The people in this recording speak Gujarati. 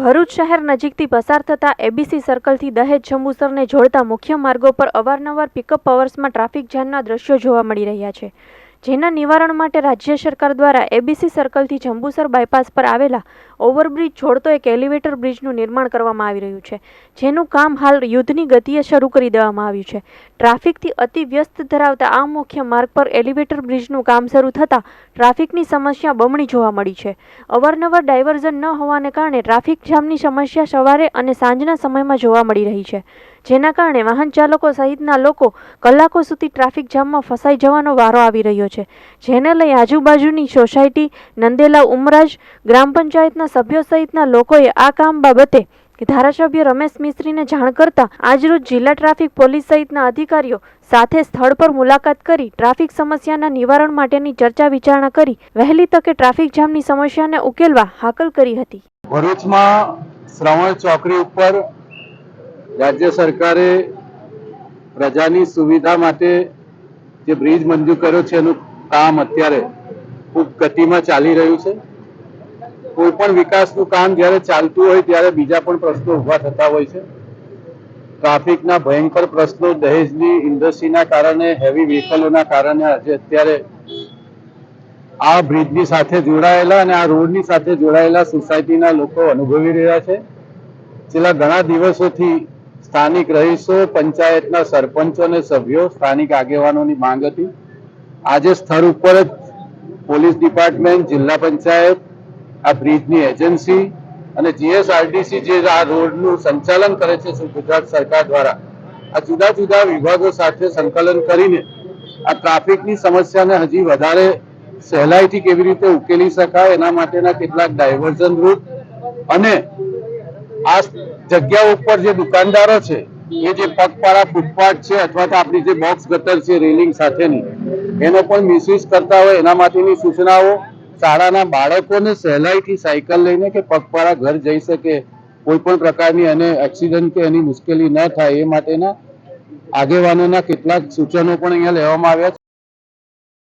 ભરૂચ શહેર નજીકથી પસાર થતા એબીસી સર્કલથી દહેજ જંબુસરને જોડતા મુખ્ય માર્ગો પર અવારનવાર પિકઅપ અવર્સમાં ટ્રાફિક જામના દ્રશ્યો જોવા મળી રહ્યા છે. જેના નિવારણ માટે રાજ્ય સરકાર દ્વારા એબીસી સર્કલથી જંબુસર બાયપાસ પર આવેલા ઓવરબ્રિજ જોડતો એક એલિવેટર બ્રિજનું નિર્માણ કરવામાં આવી રહ્યું છે, જેનું કામ હાલ યુદ્ધની ગતિએ શરૂ કરી દેવામાં આવ્યું છે. ટ્રાફિકથી અતિ વ્યસ્ત ધરાવતા આ મુખ્ય માર્ગ પર એલિવેટર બ્રિજનું કામ શરૂ થતાં ટ્રાફિકની સમસ્યા બમણી જોવા મળી છે. અવારનવાર ડાયવર્ઝન ન હોવાને કારણે ટ્રાફિક જામની સમસ્યા સવારે અને સાંજના સમયમાં જોવા મળી રહી છે. જેના કારણે વાહન ચાલકો સહિતના લોકો કલાકો સુધી ટ્રાફિક જામમાં ફસાઈ જવાનો વારો આવી રહ્યો છે. જેને લઈ આજુબાજુની સોસાયટી નંદેલા ઉમરાજ, ગ્રામ પંચાયતના સભ્યો સહિતના લોકોએ આ કામ બાબતે ધારાસભ્ય રમેશ મિસ્ત્રીને જાણ કરતા આજરોજ જિલ્લા ટ્રાફિક પોલીસ સહિતના અધિકારીઓ સાથે સ્થળ પર મુલાકાત કરી ટ્રાફિક સમસ્યાના નિવારણ માટેની ચર્ચા વિચારણા કરી વહેલી તકે ટ્રાફિક જામની સમસ્યાને ઉકેલવા હાકલ કરી હતી. ભરૂચમાં શ્રવણ ચોકડી ઉપર રાજ્ય સરકારે પ્રજાની સુવિધા માટે જે બ્રિજ મંજૂર કર્યો છે, એનું કામ અત્યારે ખૂબ ગતિમાં ચાલી રહ્યું છે. કોઈ પણ વિકાસનું કામ જ્યારે ચાલતું હોય, ત્યારે બીજા પણ પ્રશ્નો ઊભા થતા હોય છે. ટ્રાફિકના ભયંકર પ્રશ્નો, દહેજની ઇન્ડસ્ટ્રીના કારણે, હેવી વ્હીકલોના કારણે આજે અત્યારે આ બ્રિજની સાથે જોડાયેલા અને આ રોડની સાથે જોડાયેલા સોસાયટીના લોકો અનુભવી રહ્યા છે. છેલ્લા ઘણા દિવસોથી સ્થાનિક રહીશો, પંચાયતના સરપંચો અને સભ્યો, સ્થાનિક આગેવાનોની માંગ હતી. આજે સ્થળ ઉપર જ પોલીસ ડિપાર્ટમેન્ટ, જિલ્લા પંચાયત, આ બ્રિજની એજન્સી અને જીએસઆરટીસી જે આ રોડનું સંચાલન કરે છે ગુજરાત સરકાર દ્વારા, આ જુદા જુદા વિભાગો સાથે સંકલન કરીને આ ટ્રાફિકની સમસ્યાને હજી વધારે સહેલાઈથી કેવી રીતે ઉકેલી શકાય એના માટેના કેટલાક ડાયવર્ઝન રૂટ અને આ જગ્યા ઉપર જે દુકાનદારો છે, એ જે પગપાળા ફૂટપાથ છે અથવા તો આપણી જે બોક્સ ગટર છે રેલિંગ સાથેની, એનો પણ મિસયુઝ કરતા હોય, એના માટેની સૂચનાઓ શાળાના બાળકોને સહેલાઈથી સાયકલ લઈને કે પગપાળા ઘર જઈ શકે, કોઈ પણ પ્રકારની એને એક્સિડન્ટ કે એની મુશ્કેલી ન થાય, એ માટેના આગેવાનોના કેટલાક સૂચનો પણ અહીંયા લેવામાં આવ્યા છે.